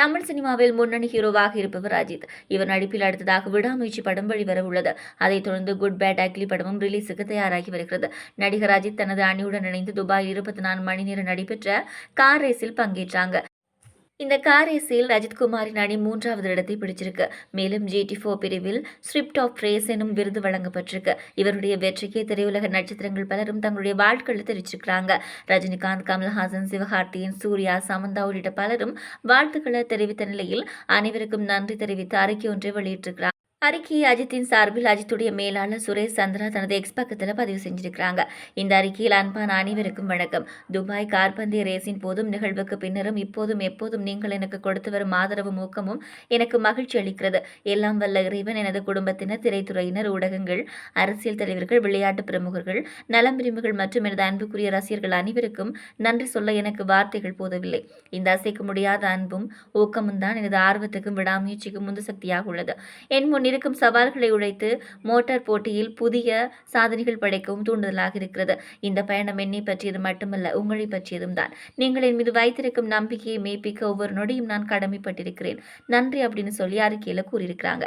தமிழ் சினிமாவில் முன்னணி ஹீரோவாக இருப்பவர் அஜித். இவர் நடிப்பில் அடுத்ததாக விடாமுயற்சி படம் வெளிவர உள்ளது அதைத் தொடர்ந்து குட் பேட் அக்லி படமும் ரிலீஸுக்கு தயாராகி வருகிறது. நடிகர் அஜித் தனது அணியுடன் இணைந்து துபாயில் இருபத்தி நான்கு மணி நேரம் நடைபெற்ற கார் ரேஸில் பங்கேற்றாங்க. இந்த கார் ரேஸில் ரஜித்குமாரின் அணி மூன்றாவது இடத்தை பிடிச்சிருக்கு. மேலும் ஜிடி ஃபோர் பிரிவில் ஸ்கிரிப்ட் ஆஃப் ரேஸ் எனும் விருது வழங்கப்பட்டிருக்கு. இவருடைய வெற்றிக்கு திரையுலக நட்சத்திரங்கள் பலரும் தங்களுடைய வாழ்த்துக்களை தெரிவிச்சிருக்கிறாங்க. ரஜினிகாந்த் கமல்ஹாசன் சிவகார்த்தியின் சூர்யா சமந்தா உள்ளிட்ட பலரும் வாழ்த்துக்களை தெரிவித்த நிலையில் அனைவருக்கும் நன்றி தெரிவித்து அறிக்கை ஒன்றை வெளியிட்டிருக்கிறார். அறிக்கையை அஜித்தின் சார்பில் அஜித்துடைய மேலாளர் சுரேஷ் சந்திரா தனது எக்ஸ் பக்கத்தில் பதிவு செஞ்சிருக்கிறாங்க. இந்த அறிக்கையில் அன்பான அனைவருக்கும் வணக்கம். துபாய் கார்பந்தய ரேஸின் போதும் நிகழ்வுக்கு பின்னரும் இப்போதும் எப்போதும் நீங்கள் எனக்கு கொடுத்து வரும் ஆதரவும் ஊக்கமும் எனக்கு மகிழ்ச்சி அளிக்கிறது. எல்லாம் வல்ல இறைவன் எனது குடும்பத்தினர் திரைத்துறையினர் ஊடகங்கள் அரசியல் தலைவர்கள் விளையாட்டு பிரமுகர்கள் நலம் விரும்புகள் மற்றும் எனது அன்புக்குரிய ரசிகர்கள் அனைவருக்கும் நன்றி சொல்ல எனக்கு வார்த்தைகள் போதவில்லை. இந்த அசைக்க முடியாத அன்பும் ஊக்கமும் தான் எனது ஆர்வத்துக்கும் விடாமுயற்சிக்கும் முந்து சக்தியாக உள்ளது. என் முன் இருக்கும் சவால்களை உழைத்து மோட்டார் போட்டியில் புதிய சாதனைகள் படைக்கவும் தூண்டுதலாக இருக்கிறது. இந்த பயணம் என்னை பற்றியது மட்டுமல்ல உங்களை பற்றியதும் தான். நீங்கள் என் மீது வைத்திருக்கும் நம்பிக்கையை மெய்ப்பிக்க ஒவ்வொரு நொடியும் நான் கடமைப்பட்டிருக்கிறேன். நன்றி அப்படின்னு சொல்லி அறிக்கையில் கூறியிருக்கிறாங்க.